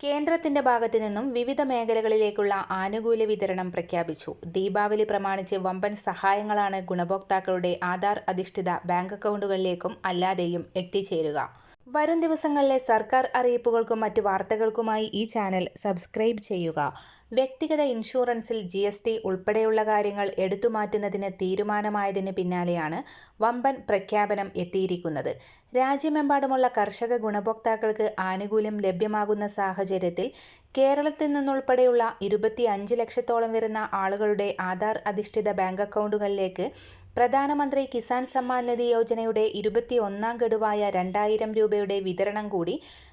കേന്ദ്രത്തിന്റെ ഭാഗത്തു നിന്നും വിവിധ മേഖലകളിലേക്കുള്ള ആനുകൂല്യ വിതരണം പ്രഖ്യാപിച്ചു. ദീപാവലി പ്രമാണിച്ച് വമ്പൻ സഹായങ്ങളാണ് ഗുണഭോക്താക്കളുടെ ആധാർ അധിഷ്ഠിത ബാങ്ക് അക്കൗണ്ടുകളിലേക്കും അല്ലാതെയും എത്തിച്ചേരുക. വരും ദിവസങ്ങളിലെ സർക്കാർ അറിയിപ്പുകൾക്കും മറ്റ് വാർത്തകൾക്കുമായി ഈ ചാനൽ സബ്സ്ക്രൈബ് ചെയ്യുക. വ്യക്തിഗത ഇൻഷുറൻസിൽ ജി എസ് ടി ഉൾപ്പെടെയുള്ള കാര്യങ്ങൾ എടുത്തുമാറ്റുന്നതിന് തീരുമാനമായതിന് പിന്നാലെയാണ് വമ്പൻ പ്രഖ്യാപനം എത്തിയിരിക്കുന്നത്. രാജ്യമെമ്പാടുമുള്ള കർഷക ഗുണഭോക്താക്കൾക്ക് ആനുകൂല്യം ലഭ്യമാകുന്ന സാഹചര്യത്തിൽ കേരളത്തിൽ നിന്നുൾപ്പെടെയുള്ള ഇരുപത്തി അഞ്ച് ലക്ഷത്തോളം വരുന്ന ആളുകളുടെ ആധാർ അധിഷ്ഠിത ബാങ്ക് അക്കൗണ്ടുകളിലേക്ക് പ്രധാനമന്ത്രി കിസാൻ സമ്മാൻ നിധി യോജനയുടെ ഇരുപത്തിയൊന്നാം ഗഡുവായ രണ്ടായിരം രൂപയുടെ വിതരണം കൂടി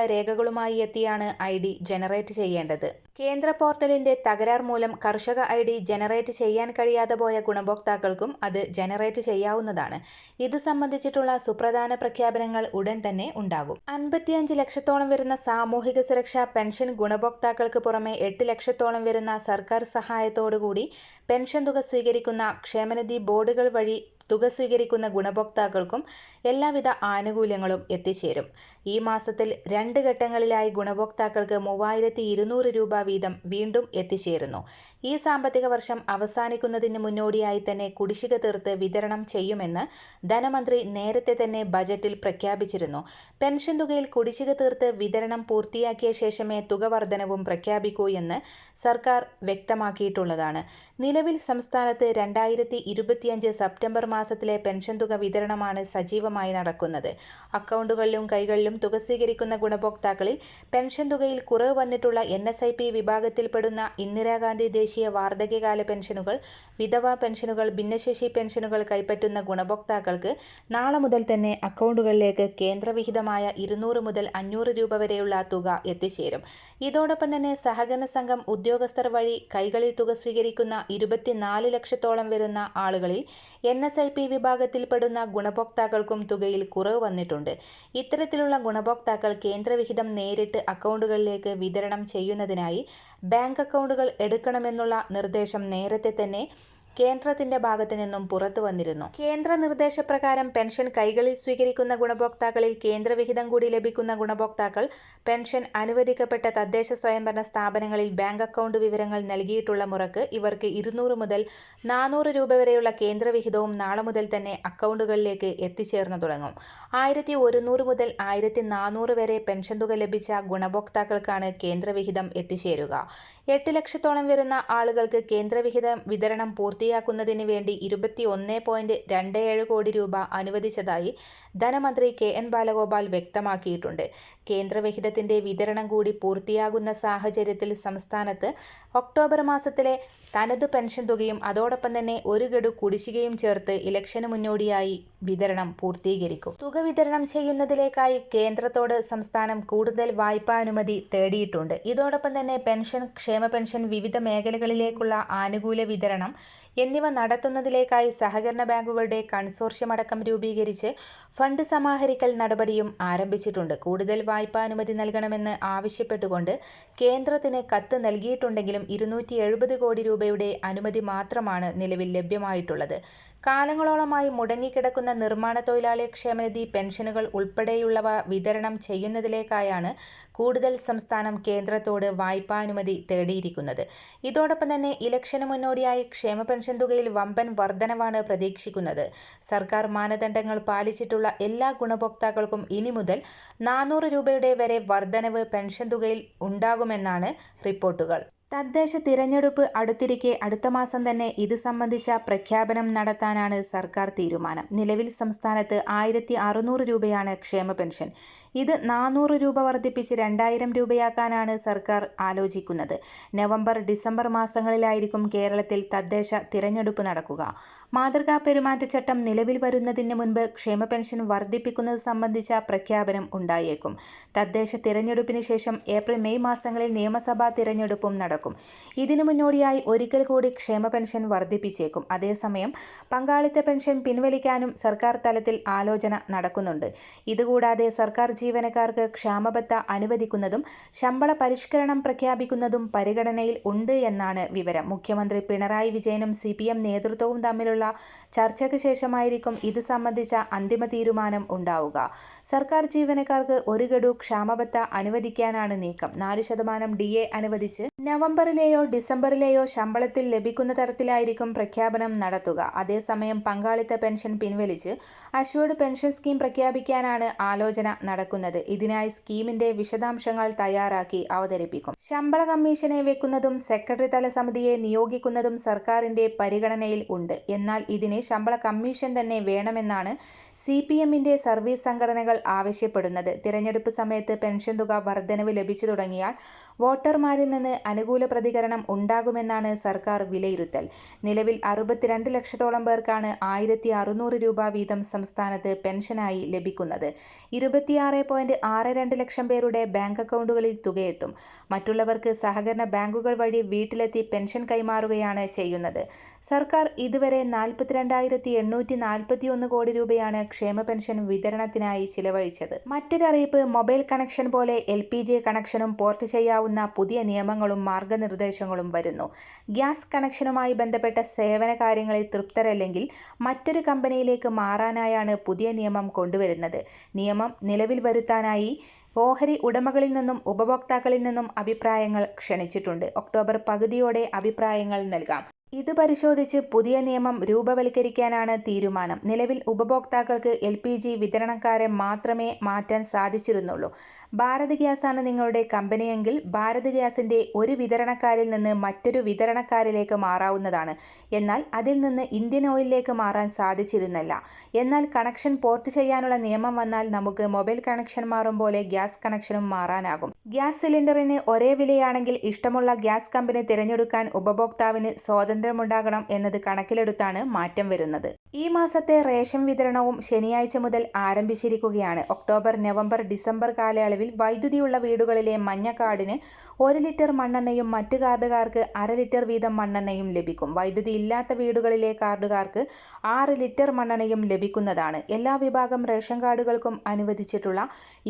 രേഖകളുമായി എത്തിയാണ് ഐ ഡി ജനറേറ്റ് ചെയ്യേണ്ടത്. കേന്ദ്ര പോർട്ടലിന്റെ തകരാർ മൂലം കർഷക ഐ ഡി ജനറേറ്റ് ചെയ്യാൻ കഴിയാതെ പോയ ഗുണഭോക്താക്കൾക്കും അത് ജനറേറ്റ് ചെയ്യാവുന്നതാണ്. ഇത് സംബന്ധിച്ചിട്ടുള്ള സുപ്രധാന പ്രഖ്യാപനങ്ങൾ ഉടൻ തന്നെ ഉണ്ടാകും. അൻപത്തിയഞ്ച് ലക്ഷത്തോളം വരുന്ന സാമൂഹിക സുരക്ഷാ പെൻഷൻ ഗുണഭോക്താക്കൾക്ക് പുറമെ എട്ട് ലക്ഷത്തോളം വരുന്ന സർക്കാർ സഹായത്തോടുകൂടി പെൻഷൻ തുക സ്വീകരിക്കുന്ന ക്ഷേമനിധി ബോർഡുകൾ വഴി തുക സ്വീകരിക്കുന്ന ഗുണഭോക്താക്കൾക്കും എല്ലാവിധ ആനുകൂല്യങ്ങളും എത്തിച്ചേരും. ഈ മാസത്തിൽ രണ്ട് ഘട്ടങ്ങളിലായി ഗുണഭോക്താക്കൾക്ക് മൂവായിരത്തി ഇരുന്നൂറ് രൂപ വീതം വീണ്ടും എത്തിച്ചേരുന്നു. ഈ സാമ്പത്തിക വർഷം അവസാനിക്കുന്നതിന് മുന്നോടിയായി തന്നെ കുടിശ്ശിക തീർത്ത് വിതരണം ചെയ്യുമെന്ന് ധനമന്ത്രി നേരത്തെ തന്നെ ബജറ്റിൽ പ്രഖ്യാപിച്ചിരുന്നു. പെൻഷൻ തുകയിൽ കുടിശ്ശിക തീർത്ത് വിതരണം പൂർത്തിയാക്കിയ ശേഷമേ തുക വർധനവും പ്രഖ്യാപിക്കൂ എന്ന് സർക്കാർ വ്യക്തമാക്കിയിട്ടുള്ളതാണ്. നിലവിൽ സംസ്ഥാനത്ത് രണ്ടായിരത്തി ഇരുപത്തിയഞ്ച് സെപ്റ്റംബർ മാസത്തിലെ പെൻഷൻ തുക വിതരണമാണ് സജീവമായി നടക്കുന്നത്. അക്കൗണ്ടുകളിലും കൈകളിലും തുക സ്വീകരിക്കുന്ന ഗുണഭോക്താക്കളിൽ പെൻഷൻ തുകയിൽ കുറവ് വന്നിട്ടുള്ള എൻ എസ് ഐ പി വിഭാഗത്തിൽപ്പെടുന്ന ഇന്ദിരാഗാന്ധി ദേശീയ വാർദ്ധക്യകാല പെൻഷനുകൾ വിധവാ പെൻഷനുകൾ ഭിന്നശേഷി പെൻഷനുകൾ കൈപ്പറ്റുന്ന ഗുണഭോക്താക്കൾക്ക് നാളെ മുതൽ തന്നെ അക്കൗണ്ടുകളിലേക്ക് കേന്ദ്രവിഹിതമായ ഇരുന്നൂറ് മുതൽ അഞ്ഞൂറ് രൂപ വരെയുള്ള തുക എത്തിച്ചേരും. ഇതോടൊപ്പം തന്നെ സഹകരണ സംഘം ഉദ്യോഗസ്ഥർ വഴി കൈകളിൽ തുക സ്വീകരിക്കുന്ന ഇരുപത്തിനാല് ലക്ഷത്തോളം വരുന്ന ആളുകളിൽ എൻ എസ് ഐ പി വിഭാഗത്തിൽപ്പെടുന്ന ഗുണഭോക്താക്കൾക്കും തുകയിൽ കുറവ് വന്നിട്ടുണ്ട്. ഇത്തരത്തിലുള്ള ഗുണഭോക്താക്കൾ കേന്ദ്രവിഹിതം നേരിട്ട് അക്കൗണ്ടുകളിലേക്ക് വിതരണം ചെയ്യുന്നതിനായി ബാങ്ക് അക്കൗണ്ടുകൾ എടുക്കണമെന്നുള്ള നിർദ്ദേശം നേരത്തെ തന്നെ കേന്ദ്രത്തിന്റെ ഭാഗത്തു നിന്നും പുറത്തു വന്നിരുന്നു. കേന്ദ്ര നിർദ്ദേശപ്രകാരം പെൻഷൻ കൈകളിൽ സ്വീകരിക്കുന്ന ഗുണഭോക്താക്കളിൽ കേന്ദ്രവിഹിതം കൂടി ലഭിക്കുന്ന ഗുണഭോക്താക്കൾ പെൻഷൻ അനുവദിക്കപ്പെട്ട തദ്ദേശ സ്വയംഭരണ സ്ഥാപനങ്ങളിൽ ബാങ്ക് അക്കൗണ്ട് വിവരങ്ങൾ നൽകിയിട്ടുള്ള മുറക്ക് ഇവർക്ക് ഇരുന്നൂറ് മുതൽ നാനൂറ് രൂപ വരെയുള്ള കേന്ദ്രവിഹിതവും നാളെ മുതൽ തന്നെ അക്കൗണ്ടുകളിലേക്ക് എത്തിച്ചേർന്നു തുടങ്ങും. ആയിരത്തി ഒരുന്നൂറ് മുതൽ ആയിരത്തി നാനൂറ് വരെ പെൻഷൻ തുക ലഭിച്ച ഗുണഭോക്താക്കൾക്കാണ് കേന്ദ്രവിഹിതം എത്തിച്ചേരുക. എട്ട് ലക്ഷത്തോളം വരുന്ന ആളുകൾക്ക് കേന്ദ്രവിഹിതം വിതരണം പൂർത്തി പൂർത്തിയാക്കുന്നതിന് വേണ്ടി ഇരുപത്തി ഒന്ന് പോയിന്റ് രണ്ട് ഏഴ് കോടി രൂപ അനുവദിച്ചതായി ധനമന്ത്രി കെ എൻ ബാലഗോപാൽ വ്യക്തമാക്കിയിട്ടുണ്ട്. കേന്ദ്രവിഹിതത്തിന്റെ വിതരണം കൂടി പൂർത്തിയാകുന്ന സാഹചര്യത്തിൽ സംസ്ഥാനത്ത് ഒക്ടോബർ മാസത്തിലെ തനത് പെൻഷൻ തുകയും അതോടൊപ്പം തന്നെ ഒരു ഗഡു കുടിശ്ശികയും ചേർത്ത് ഇലക്ഷന് മുന്നോടിയായി വിതരണം പൂർത്തീകരിക്കും. തുക വിതരണം ചെയ്യുന്നതിലേക്കായി കേന്ദ്രത്തോട് സംസ്ഥാനം കൂടുതൽ വായ്പാനുമതി തേടിയിട്ടുണ്ട്. ഇതോടൊപ്പം തന്നെ പെൻഷൻ ക്ഷേമ പെൻഷൻ വിവിധ മേഖലകളിലേക്കുള്ള ആനുകൂല്യ വിതരണം എന്നിവ നടത്തുന്നതിലേക്കായി സഹകരണ ബാങ്കുകളുടെ കൺസോർഷ്യം അടക്കം രൂപീകരിച്ച് ഫണ്ട് സമാഹരിക്കൽ നടപടിയും ആരംഭിച്ചിട്ടുണ്ട്. കൂടുതൽ വായ്പാനുമതി നൽകണമെന്ന് ആവശ്യപ്പെട്ടുകൊണ്ട് കേന്ദ്രത്തിന് കത്ത് നൽകിയിട്ടുണ്ടെങ്കിലും ഇരുന്നൂറ്റി കോടി രൂപയുടെ അനുമതി മാത്രമാണ് നിലവിൽ ലഭ്യമായിട്ടുള്ളത്. കാലങ്ങളോളമായി മുടങ്ങിക്കിടക്കുന്ന നിർമ്മാണ തൊഴിലാളി ക്ഷേമനിധി പെൻഷനുകൾ ഉൾപ്പെടെയുള്ളവ വിതരണം ചെയ്യുന്നതിലേക്കായാണ് കൂടുതൽ സംസ്ഥാനം കേന്ദ്രത്തോട് വായ്പാനുമതി തേടിയിരിക്കുന്നത്. ഇതോടൊപ്പം തന്നെ ഇലക്ഷന് മുന്നോടിയായി ക്ഷേമ പെൻഷൻ തുകയിൽ വമ്പൻ വർധനവാണ് പ്രതീക്ഷിക്കുന്നത്. സർക്കാർ മാനദണ്ഡങ്ങൾ പാലിച്ചിട്ടുള്ള എല്ലാ ഗുണഭോക്താക്കൾക്കും ഇനി മുതൽ നാനൂറ് രൂപയുടെ വരെ വർധനവ് പെൻഷൻ തുകയിൽ ഉണ്ടാകുമെന്നാണ് റിപ്പോർട്ടുകൾ. തദ്ദേശ തിരഞ്ഞെടുപ്പ് അടുത്തിരിക്കെ അടുത്ത മാസം തന്നെ ഇത് സംബന്ധിച്ച പ്രഖ്യാപനം നടത്താനാണ് സർക്കാർ തീരുമാനം. നിലവിൽ സംസ്ഥാനത്ത് ആയിരത്തി അറുന്നൂറ് രൂപയാണ് ക്ഷേമ പെൻഷൻ. ഇത് നാനൂറ് രൂപ വർദ്ധിപ്പിച്ച് രണ്ടായിരം രൂപയാക്കാനാണ് സർക്കാർ ആലോചിക്കുന്നത്. നവംബർ ഡിസംബർ മാസങ്ങളിലായിരിക്കും കേരളത്തിൽ തദ്ദേശ തിരഞ്ഞെടുപ്പ് നടക്കുക. മാതൃകാ പെരുമാറ്റച്ചട്ടം നിലവിൽ വരുന്നതിന് മുൻപ് ക്ഷേമ പെൻഷൻ വർദ്ധിപ്പിക്കുന്നത് സംബന്ധിച്ച പ്രഖ്യാപനം ഉണ്ടായേക്കും. തദ്ദേശ തിരഞ്ഞെടുപ്പിന് ശേഷം ഏപ്രിൽ മെയ് മാസങ്ങളിൽ നിയമസഭാ തിരഞ്ഞെടുപ്പും നടക്കും. ഇതിനു മുന്നോടിയായി ഒരിക്കൽ കൂടി ക്ഷേമ പെൻഷൻ വർദ്ധിപ്പിച്ചേക്കും. അതേസമയം പങ്കാളിത്ത പെൻഷൻ പിൻവലിക്കാനും സർക്കാർ തലത്തിൽ ആലോചന നടക്കുന്നുണ്ട്. ഇതുകൂടാതെ സർക്കാർ ജീവനക്കാർക്ക് ക്ഷാമബത്ത അനുവദിക്കുന്നതും ശമ്പള പരിഷ്കരണം പ്രഖ്യാപിക്കുന്നതും പരിഗണനയിൽ ഉണ്ട് എന്നാണ് വിവരം. മുഖ്യമന്ത്രി പിണറായി വിജയനും സി നേതൃത്വവും തമ്മിലുള്ള ചർച്ചയ്ക്ക് ശേഷമായിരിക്കും ഇത് സംബന്ധിച്ച അന്തിമ തീരുമാനം ഉണ്ടാവുക. സർക്കാർ ജീവനക്കാർക്ക് ഒരു ഗഡു ക്ഷാമബത്ത അനുവദിക്കാനാണ് നീക്കം. നാല് ശതമാനം ഡി എ അനുവദിച്ച് നവംബറിലെയോ ഡിസംബറിലെയോ ശമ്പളത്തിൽ ലഭിക്കുന്ന തരത്തിലായിരിക്കും പ്രഖ്യാപനം നടത്തുക. അതേസമയം പങ്കാളിത്ത പെൻഷൻ പിൻവലിച്ച് അഷ്വേർഡ് പെൻഷൻ സ്കീം പ്രഖ്യാപിക്കാനാണ് ആലോചന നടക്കുന്നത്. ഇതിനായി സ്കീമിന്റെ വിശദാംശങ്ങൾ തയ്യാറാക്കി അവതരിപ്പിക്കും. ശമ്പള കമ്മീഷനെ വെക്കുന്നതും സെക്രട്ടറി തല സമിതിയെ നിയോഗിക്കുന്നതും സർക്കാരിന്റെ പരിഗണനയിൽ ഉണ്ട്. എന്നാൽ ഇതിന് ശമ്പള കമ്മീഷൻ തന്നെ വേണമെന്നാണ് സി പി എമ്മിന്റെ സർവീസ് സംഘടനകൾ ആവശ്യപ്പെടുന്നത്. തിരഞ്ഞെടുപ്പ് സമയത്ത് പെൻഷൻ തുക വർധനവ് ലഭിച്ചു തുടങ്ങിയാൽ വോട്ടർമാരിൽ നിന്ന് അനുകൂല പ്രതികരണം ഉണ്ടാകുമെന്നാണ് സർക്കാർ വിലയിരുത്തൽ. നിലവിൽ അറുപത്തിരണ്ട് ലക്ഷത്തോളം പേർക്കാണ് ആയിരത്തി അറുന്നൂറ് രൂപ വീതം സംസ്ഥാനത്ത് പെൻഷനായി ലഭിക്കുന്നത്. ഇരുപത്തിയാറ് പോയിന്റ് ആറ് രണ്ട് ലക്ഷം പേരുടെ ബാങ്ക് അക്കൗണ്ടുകളിൽ തുകയെത്തും. മറ്റുള്ളവർക്ക് സഹകരണ ബാങ്കുകൾ വഴി വീട്ടിലെത്തി പെൻഷൻ കൈമാറുകയാണ് ചെയ്യുന്നത്. സർക്കാർ ഇതുവരെ നാൽപ്പത്തിരണ്ടായിരത്തി എണ്ണൂറ്റി നാൽപ്പത്തി ഒന്ന് കോടി രൂപയാണ് ക്ഷേമ പെൻഷൻ വിതരണത്തിനായി ചിലവഴിച്ചത്. മറ്റൊരറിയിപ്പ് മൊബൈൽ കണക്ഷൻ പോലെ എൽ കണക്ഷനും പോർട്ട് ചെയ്യാവുന്ന പുതിയ നിയമങ്ങളും മാർഗനിർദ്ദേശങ്ങളും വരുന്നു. ഗ്യാസ് കണക്ഷനുമായി ബന്ധപ്പെട്ട സേവന കാര്യങ്ങളിൽ തൃപ്തരല്ലെങ്കിൽ മറ്റൊരു കമ്പനിയിലേക്ക് മാറാനായാണ് പുതിയ നിയമം കൊണ്ടുവരുന്നത്. നിയമം നിലവിൽ വരുത്താനായി ഓഹരി ഉടമകളിൽ നിന്നും ഉപഭോക്താക്കളിൽ നിന്നും അഭിപ്രായങ്ങൾ ക്ഷണിച്ചിട്ടുണ്ട്. ഒക്ടോബർ പകുതിയോടെ അഭിപ്രായങ്ങൾ നൽകാം. ഇത് പരിശോധിച്ച് പുതിയ നിയമം രൂപവൽക്കരിക്കാനാണ് തീരുമാനം. നിലവിൽ ഉപഭോക്താക്കൾക്ക് എൽ പി ജി വിതരണക്കാരെ മാത്രമേ മാറ്റാൻ സാധിച്ചിരുന്നുള്ളൂ. ഭാരത് ഗ്യാസാണ് നിങ്ങളുടെ കമ്പനിയെങ്കിൽ ഭാരത് ഗ്യാസിന്റെ ഒരു വിതരണക്കാരിൽ നിന്ന് മറ്റൊരു വിതരണക്കാരിലേക്ക് മാറാവുന്നതാണ്. എന്നാൽ അതിൽ നിന്ന് ഇന്ത്യൻ ഓയിലിലേക്ക് മാറാൻ സാധിച്ചിരുന്നില്ല. എന്നാൽ കണക്ഷൻ പോർട്ട് ചെയ്യാനുള്ള നിയമം വന്നാൽ നമുക്ക് മൊബൈൽ കണക്ഷൻ മാറും പോലെ ഗ്യാസ് കണക്ഷനും മാറാനാകും. ഗ്യാസ് സിലിണ്ടറിന് ഒരേ വിലയാണെങ്കിൽ ഇഷ്ടമുള്ള ഗ്യാസ് കമ്പനി തിരഞ്ഞെടുക്കാൻ ഉപഭോക്താവിന് സ്വാതന്ത്ര്യമുണ്ടാകണം എന്നത് കണക്കിലെടുത്താണ് മാറ്റം വരുന്നത് ഈ മാസത്തെ റേഷൻ വിതരണവും ശനിയാഴ്ച മുതൽ ആരംഭിച്ചിരിക്കുകയാണ്. ഒക്ടോബർ നവംബർ ഡിസംബർ കാലയളവിൽ വൈദ്യുതിയുള്ള വീടുകളിലെ മഞ്ഞ കാർഡിന് ഒരു ലിറ്റർ മണ്ണെണ്ണയും മറ്റു കാർഡുകാർക്ക് അര ലിറ്റർ വീതം മണ്ണെണ്ണയും ലഭിക്കും. വൈദ്യുതി ഇല്ലാത്ത വീടുകളിലെ കാർഡുകാർക്ക് ആറ് ലിറ്റർ മണ്ണെണ്ണയും ലഭിക്കുന്നതാണ്. എല്ലാ വിഭാഗം റേഷൻ കാർഡുകൾക്കും അനുവദിച്ചിട്ടുള്ള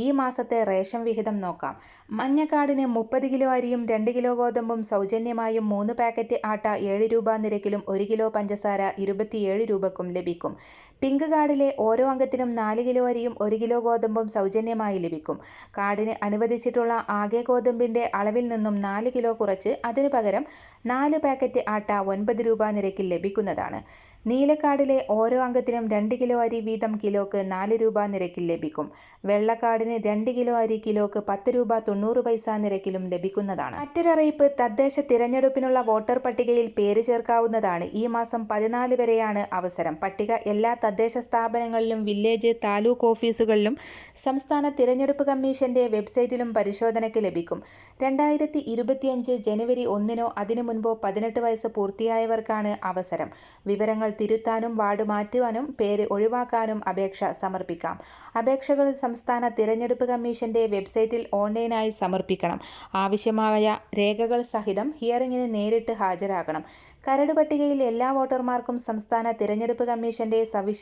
ഈ മാസത്തെ റേഷൻ വിഹിതം നോക്കാം. മഞ്ഞ കാർഡിന് മുപ്പത് കിലോ അരിയും രണ്ട് കിലോ ഗോതമ്പും സൗജന്യമായും മൂന്ന് പാക്കറ്റ് ആട്ട ഏഴ് രൂപ നിരക്കിലും ഒരു കിലോ പഞ്ചസാര ഇരുപത്തിയേഴ് രൂപക്കും ലഭിക്കും പിങ്ക് കാർഡിലെ ഓരോ അംഗത്തിനും നാല് കിലോ അരിയും ഒരു കിലോ ഗോതമ്പും സൗജന്യമായി ലഭിക്കും. കാർഡിന് അനുവദിച്ചിട്ടുള്ള ആകെ ഗോതമ്പിന്റെ അളവിൽ നിന്നും നാല് കിലോ കുറച്ച് അതിനു പകരം നാല് പാക്കറ്റ് ആട്ട ഒൻപത് രൂപ നിരക്കിൽ ലഭിക്കുന്നതാണ്. നീലക്കാർഡിലെ ഓരോ അംഗത്തിനും രണ്ട് കിലോ അരി വീതം കിലോക്ക് നാല് രൂപ നിരക്കിൽ ലഭിക്കും. വെള്ളക്കാർഡിന് രണ്ട് കിലോ അരി കിലോക്ക് പത്ത് രൂപ തൊണ്ണൂറ് പൈസ നിരക്കിലും ലഭിക്കുന്നതാണ്. മറ്റൊരറിയിപ്പ് തദ്ദേശ തിരഞ്ഞെടുപ്പിനുള്ള വോട്ടർ പട്ടികയിൽ പേര് ചേർക്കാവുന്നതാണ് ഈ മാസം പതിനാല് വരെയാണ് അവസരം. പട്ടിക എല്ലാ തദ്ദേശ സ്ഥാപനങ്ങളിലും വില്ലേജ് താലൂക്ക് ഓഫീസുകളിലും സംസ്ഥാന തിരഞ്ഞെടുപ്പ് കമ്മീഷന്റെ വെബ്സൈറ്റിലും പരിശോധനയ്ക്ക് ലഭിക്കും. രണ്ടായിരത്തി ഇരുപത്തിയഞ്ച് ജനുവരി ഒന്നിനോ അതിനു മുൻപോ പതിനെട്ട് വയസ്സ് പൂർത്തിയായവർക്കാണ് അവസരം. വിവരങ്ങൾ തിരുത്താനും വാർഡ് മാറ്റുവാനും പേര് ഒഴിവാക്കാനും അപേക്ഷ സമർപ്പിക്കാം. അപേക്ഷകൾ സംസ്ഥാന തിരഞ്ഞെടുപ്പ് കമ്മീഷന്റെ വെബ്സൈറ്റിൽ ഓൺലൈനായി സമർപ്പിക്കണം. ആവശ്യമായ രേഖകൾ സഹിതം ഹിയറിംഗിന് നേരിട്ട് ഹാജരാകണം. കരട് പട്ടികയിൽ എല്ലാ വോട്ടർമാർക്കും സംസ്ഥാന തിരഞ്ഞെടുപ്പ് കമ്മീഷന്റെ സവിശേഷ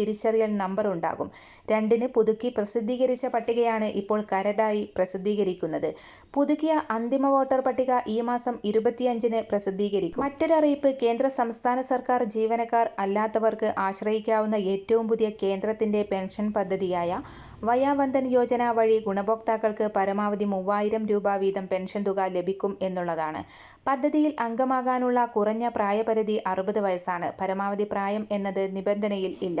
തിരിച്ചറിയൽ നമ്പർ ഉണ്ടാകും. രണ്ടിന് പുതുക്കി പ്രസിദ്ധീകരിച്ച പട്ടികയാണ് ഇപ്പോൾ കരടായി പ്രസിദ്ധീകരിക്കുന്നത്. പുതുക്കിയ അന്തിമ വോട്ടർ പട്ടിക ഈ മാസം ഇരുപത്തിയഞ്ചിന് പ്രസിദ്ധീകരിക്കും. മറ്റൊരറിയിപ്പ് കേന്ദ്ര സംസ്ഥാന സർക്കാർ ജീവനക്കാർ അല്ലാത്തവർക്ക് ആശ്രയിക്കാവുന്ന ഏറ്റവും പുതിയ കേന്ദ്രത്തിന്റെ പെൻഷൻ പദ്ധതിയായ വയാവന്ദൻ യോജന വഴി ഗുണഭോക്താക്കൾക്ക് പരമാവധി മൂവായിരം രൂപ വീതം പെൻഷൻ തുക ലഭിക്കും എന്നുള്ളതാണ്. പദ്ധതിയിൽ അംഗമാകാനുള്ള കുറഞ്ഞ പ്രായപരിധി അറുപത് വയസ്സാണ്. പരമാവധി പ്രായം എന്നത് നിബന്ധനയിൽ ഇല്ല.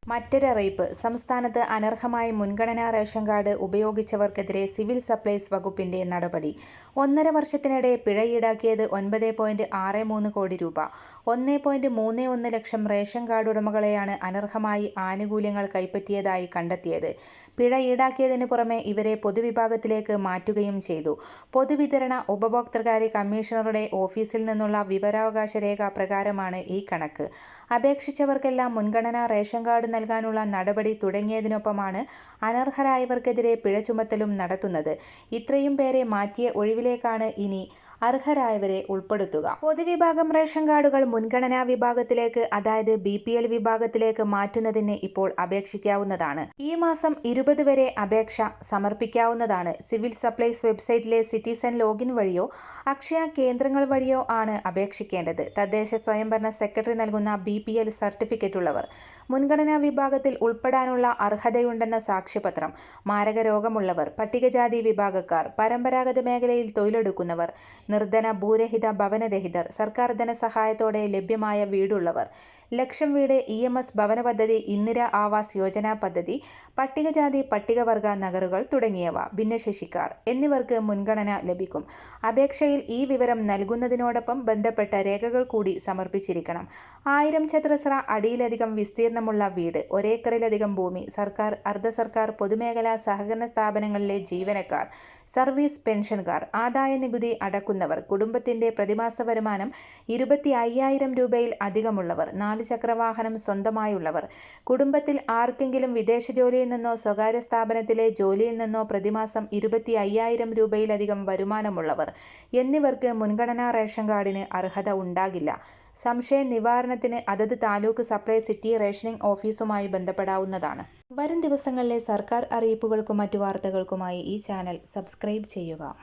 മറ്റൊരറിയിപ്പ് സംസ്ഥാനത്ത് അനർഹമായി മുൻഗണനാ റേഷൻ കാർഡ് ഉപയോഗിച്ചവർക്കെതിരെ സിവിൽ സപ്ലൈസ് വകുപ്പിന്റെ നടപടി. ഒന്നര വർഷത്തിനിടെ പിഴ ഈടാക്കിയത് ഒൻപത് പോയിന്റ് ആറ് മൂന്ന് കോടി രൂപ. ഒന്ന് പോയിന്റ് മൂന്ന് ഒന്ന് ലക്ഷം റേഷൻ കാർഡ് ഉടമകളെയാണ് അനർഹമായി ആനുകൂല്യങ്ങൾ കൈപ്പറ്റിയതായി കണ്ടെത്തിയത്. പിഴ ഈടാക്കിയതിനു പുറമെ ഇവരെ പൊതുവിഭാഗത്തിലേക്ക് മാറ്റുകയും ചെയ്തു. പൊതുവിതരണ ഉപഭോക്തൃകാര്യ കമ്മീഷണറുടെ ഓഫീസിൽ നിന്നുള്ള വിവരാവകാശ രേഖ പ്രകാരമാണ് ഈ കണക്ക്. അപേക്ഷിച്ചവർക്കെല്ലാം മുൻഗണനാ റേഷൻ കാർഡ് നൽകാനുള്ള നടപടി തുടങ്ങിയതിനൊപ്പമാണ് അനർഹരായവർക്കെതിരെ പിഴ ചുമത്തലും നടത്തുന്നത്. ഇത്രയും പേരെ മാറ്റിയ ഒഴിവിലേക്കാണ് ഇനി അർഹരായവരെ ഉൾപ്പെടുത്തുക. പൊതുവിഭാഗം റേഷൻ കാർഡുകൾ മുൻഗണനാ വിഭാഗത്തിലേക്ക് അതായത് ബി പി എൽ വിഭാഗത്തിലേക്ക് മാറ്റുന്നതിന് ഇപ്പോൾ അപേക്ഷിക്കാവുന്നതാണ്. ഈ മാസം ഇരുപത് വരെ അപേക്ഷ സമർപ്പിക്കാവുന്നതാണ്. സിവിൽ സപ്ലൈസ് വെബ്സൈറ്റിലെ സിറ്റിസൺ ലോഗിൻ വഴിയോ അക്ഷയ കേന്ദ്രങ്ങൾ വഴിയോ ആണ് അപേക്ഷിക്കേണ്ടത്. തദ്ദേശ സ്വയംഭരണ സെക്രട്ടറി നൽകുന്ന ബി പി എൽ സർട്ടിഫിക്കറ്റ് ഉള്ളവർ. മുൻഗണനാ വിഭാഗത്തിൽ ഉൾപ്പെടാനുള്ള അർഹതയുണ്ടെന്ന സാക്ഷ്യപത്രം. മാരക രോഗമുള്ളവർ പട്ടികജാതി വിഭാഗക്കാർ പരമ്പരാഗത മേഖലയിൽ തൊഴിലെടുക്കുന്നവർ നിർധന ഭൂരഹിത ഭവനരഹിതർ സർക്കാർ ധനസഹായത്തോടെ ലഭ്യമായ വീടുള്ളവർ ലക്ഷം വീട് ഇ എം എസ് ഭവന പദ്ധതി ഇന്ദിര ആവാസ് യോജന പദ്ധതി പട്ടികജാതി പട്ടികവർഗ നഗറുകൾ തുടങ്ങിയവ ഭിന്നശേഷിക്കാർ എന്നിവർക്ക് മുൻഗണന ലഭിക്കും. അപേക്ഷയിൽ ഈ വിവരം നൽകുന്നതിനോടൊപ്പം ബന്ധപ്പെട്ട രേഖകൾ കൂടി സമർപ്പിച്ചിരിക്കണം. ആയിരം ചതുരശ്ര അടിയിലധികം വിസ്തീർണമുള്ള വീട് ഒരേക്കറിലധികം ഭൂമി സർക്കാർ അർദ്ധ സർക്കാർ പൊതുമേഖലാ സഹകരണ സ്ഥാപനങ്ങളിലെ ജീവനക്കാർ സർവീസ് പെൻഷൻകാർ ആദായ നികുതി അടക്കുന്നവർ കുടുംബത്തിന്റെ പ്രതിമാസ വരുമാനം ഇരുപത്തി അയ്യായിരം രൂപയിൽ അധികമുള്ളവർ നാല് ചക്രവാഹനം സ്വന്തമായുള്ളവർ കുടുംബത്തിൽ ആർക്കെങ്കിലും വിദേശ ജോലിയിൽ നിന്നോ സ്വകാര്യ സ്ഥാപനത്തിലെ ജോലിയിൽ നിന്നോ പ്രതിമാസം ഇരുപത്തി അയ്യായിരം രൂപയിലധികം വരുമാനമുള്ളവർ എന്നിവർക്ക് മുൻഗണനാ റേഷൻ കാർഡിന് അർഹത ഉണ്ടാകില്ല. സംശയ നിവാരണത്തിന് അതത് താലൂക്ക് സപ്ലൈ സിറ്റി റേഷനിംഗ് ഓഫീസുമായി ബന്ധപ്പെടാവുന്നതാണ്. വരും ദിവസങ്ങളിലെ സർക്കാർ അറിയിപ്പുകൾക്കും മറ്റു വാർത്തകൾക്കുമായി ഈ ചാനൽ സബ്സ്ക്രൈബ് ചെയ്യുക.